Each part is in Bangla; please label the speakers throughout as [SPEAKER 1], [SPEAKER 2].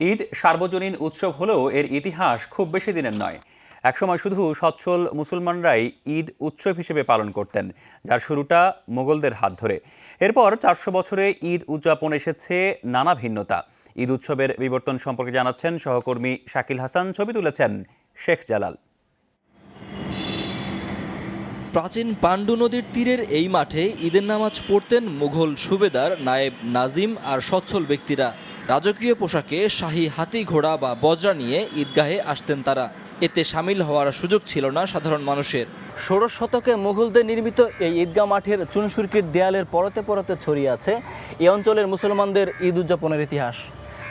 [SPEAKER 1] ঈদ সার্বজনীন উৎসব হলেও এর ইতিহাস খুব বেশি দিনের নয়। একসময় শুধু সচ্ছল মুসলমানরাই ঈদ উৎসব হিসেবে পালন করতেন, যার শুরুটা মোগলদের হাত ধরে। এরপর চারশো বছরে ঈদ উদযাপন এসেছে নানা ভিন্নতা। ঈদ উৎসবের বিবর্তন সম্পর্কে জানাচ্ছেন সহকর্মী শাকিল হাসান, ছবি তুলেছেন শেখ জালাল।
[SPEAKER 2] প্রাচীন পাণ্ডু নদীর তীরের এই মাঠে ঈদের নামাজ পড়তেন মুঘল সুবেদার নায়েব নাজিম আর সচ্ছল ব্যক্তিরা। রাজকীয় পোশাকে শাহী হাতি ঘোড়া বা বজরা নিয়ে ঈদগাহে আসতেন তারা। এতে সামিল হওয়ার সুযোগ ছিল না সাধারণ মানুষের। ষোড়শ শতকে মুঘলদের নির্মিত এই ঈদগাহ মাঠের চুনসুরকির দেয়ালের পরতে পরতে ছড়িয়ে আছে এই অঞ্চলের মুসলমানদের ঈদ উদযাপনের ইতিহাস।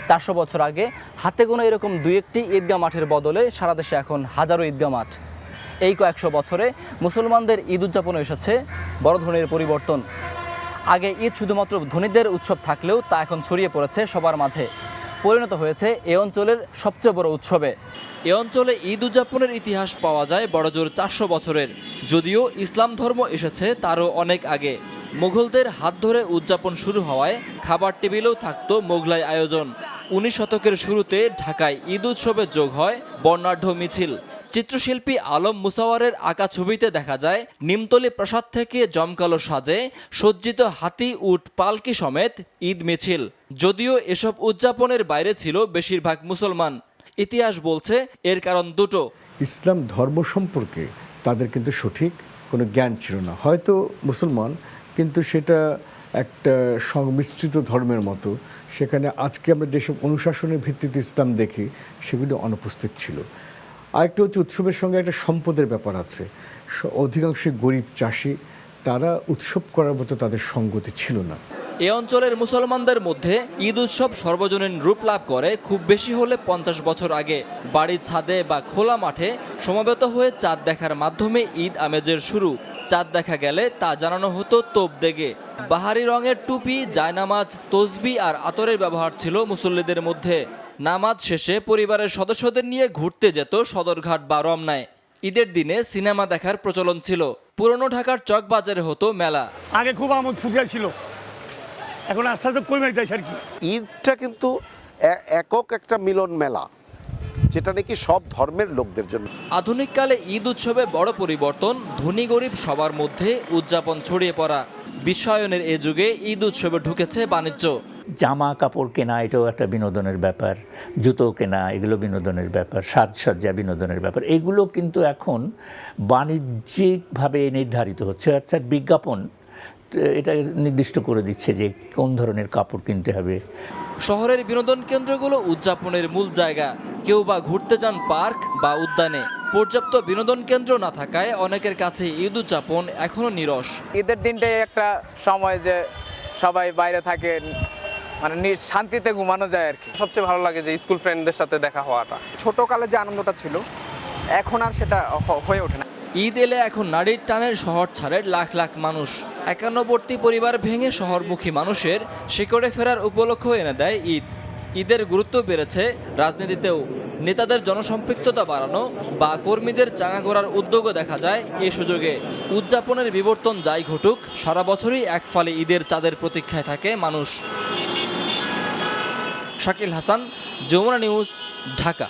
[SPEAKER 2] চারশো বছর আগে হাতে গোনা এরকম দুই একটি ঈদগাহ মাঠের বদলে সারা দেশে এখন হাজারো ঈদগাহ মাঠ। এই কয়েকশো বছরে মুসলমানদের ঈদ উদযাপনে এসেছে বড় ধরনের পরিবর্তন। আগে ঈদ শুধুমাত্র ধনীদের উৎসব থাকলেও তা এখন ছড়িয়ে পড়েছে সবার মাঝে। পরিণত হয়েছে এ অঞ্চলের সবচেয়ে বড় উৎসবে। এ অঞ্চলে ঈদ উদযাপনের ইতিহাস পাওয়া যায় বড়জোর চারশো বছরের। যদিও ইসলাম ধর্ম এসেছে তারও অনেক আগে। মুঘলদের হাত ধরে উদযাপন শুরু হওয়ায় খাবার টেবিলেও থাকতো মোগলাই আয়োজন। উনিশ শতকের শুরুতে ঢাকায় ঈদ উৎসবে যোগ হয় বর্ণাঢ্য মিছিল। চিত্রশিল্পী আলম মুসাওয়ারের আঁকা ছবিতে দেখা যায়, নিমতলি প্রাসাদ থেকে জমকালো সাজে সজ্জিত হাতি, উট, পালকি সমেত ঈদ মিছিল। যদিও এসব উদযাপনের বাইরে ছিল বেশিরভাগ মুসলমান। ইতিহাস বলছে এর কারণ দুটো।
[SPEAKER 3] ইসলাম ধর্ম সম্পর্কে তাদের কিন্তু সঠিক কোনো জ্ঞান ছিল না। হয়তো মুসলমান, কিন্তু সেটা একটা সংমিশ্রিত ধর্মের মতো। সেখানে আজকে আমরা যেসব অনুশাসনের ভিত্তিতে ইসলাম দেখি, সেগুলো অনুপস্থিত ছিল। আরেকটা হচ্ছে উৎসবের সঙ্গে একটা সম্পদের ব্যাপার আছে। অধিকাংশই গরিব চাষি, তারা উৎসব করার মতো তাদের সঙ্গতি ছিল না।
[SPEAKER 2] এ অঞ্চলের মুসলমানদের মধ্যে ঈদ উৎসব সর্বজনীন রূপ লাভ করে খুব বেশি হলে পঞ্চাশ বছর আগে বাড়ির ছাদে বা খোলা মাঠে সমাবেত হয়ে চাঁদ দেখার মাধ্যমে ঈদ আমেজের শুরু। চাঁদ দেখা গেলে তা জানানো হতো তোপ দেগে। বাহারি রঙের টুপি, জায়নামাজ, তসবি আর আতরের ব্যবহার ছিল মুসল্লিদের মধ্যে। নামাজ শেষে পরিবারের সদস্যদের নিয়ে ঘুরতে যেত সদরঘাট বা রমনায়। ঈদের দিনে সিনেমা দেখার প্রচলন ছিল। পুরনো ঢাকার চকবাজারে হতো মেলা।
[SPEAKER 4] আগে খুব আমোদ ফুটিয়া ছিল। এখন আস্তে আস্তে কমে যাচ্ছে আর কি।
[SPEAKER 5] ঈদটা কিন্তু একক একটা মিলন মেলা। যেটা নাকি সব ধর্মের লোকদের জন্য।
[SPEAKER 2] আধুনিককালে ঈদ উৎসবে বড় পরিবর্তন ধনী গরিব সবার মধ্যে উদযাপন ছড়িয়ে পড়া। বিশ্বায়নের এ যুগে ঈদ উৎসবে ঢুকেছে বাণিজ্য।
[SPEAKER 6] জামা কাপড় কেনা এটাও একটা বিনোদনের ব্যাপার জুতো কেনা এগুলো বিনোদনের ব্যাপার সাজসজ্জা বিনোদনের ব্যাপার এগুলো কিন্তু এখন বাণিজ্যিকভাবে নির্ধারিত হচ্ছে। অর্থাৎ বিজ্ঞাপন এটা নির্দিষ্ট করে দিচ্ছে যে কোন ধরনের কাপড় কিনতে হবে।
[SPEAKER 2] শহরের বিনোদন কেন্দ্রগুলো উদযাপনের মূল জায়গা। কেউ বা ঘুরতে যান পার্ক বা উদ্যানে। পর্যাপ্ত বিনোদন কেন্দ্র না থাকায় অনেকের কাছে ঈদ উদযাপন এখনও নিরস।
[SPEAKER 7] ঈদের দিনটাই একটা সময় যে সবাই বাইরে থাকে মানে নি- শান্তিতে ঘুমানো যায় আর কি।
[SPEAKER 8] সবচেয়ে ভালো লাগে যে স্কুল ফ্রেন্ডদের সাথে দেখা হওয়াটা।
[SPEAKER 9] ছোটকালে যে আনন্দটা ছিল এখন আর সেটা হয়ে ওঠে না।
[SPEAKER 2] ঈদ এলে এখন নারীর টানের শহর ছাড়ের লাখ লাখ মানুষ। একান্নবর্তী পরিবার ভেঙে শহরমুখী মানুষের শিকড়ে ফেরার উপলক্ষ এনে দেয় ঈদ। ঈদের গুরুত্ব বেড়েছে রাজনীতিতেও। নেতাদের জনসম্পৃক্ততা বাড়ানো বা কর্মীদের চাঙা করার উদ্যোগও দেখা যায় এই সুযোগে। উদযাপনের বিবর্তন যাই ঘটুক সারা বছরই এক ফালে ঈদের চাঁদের প্রতীক্ষায় থাকে মানুষ। শাকিল হাসান যমুনা নিউজ ঢাকা।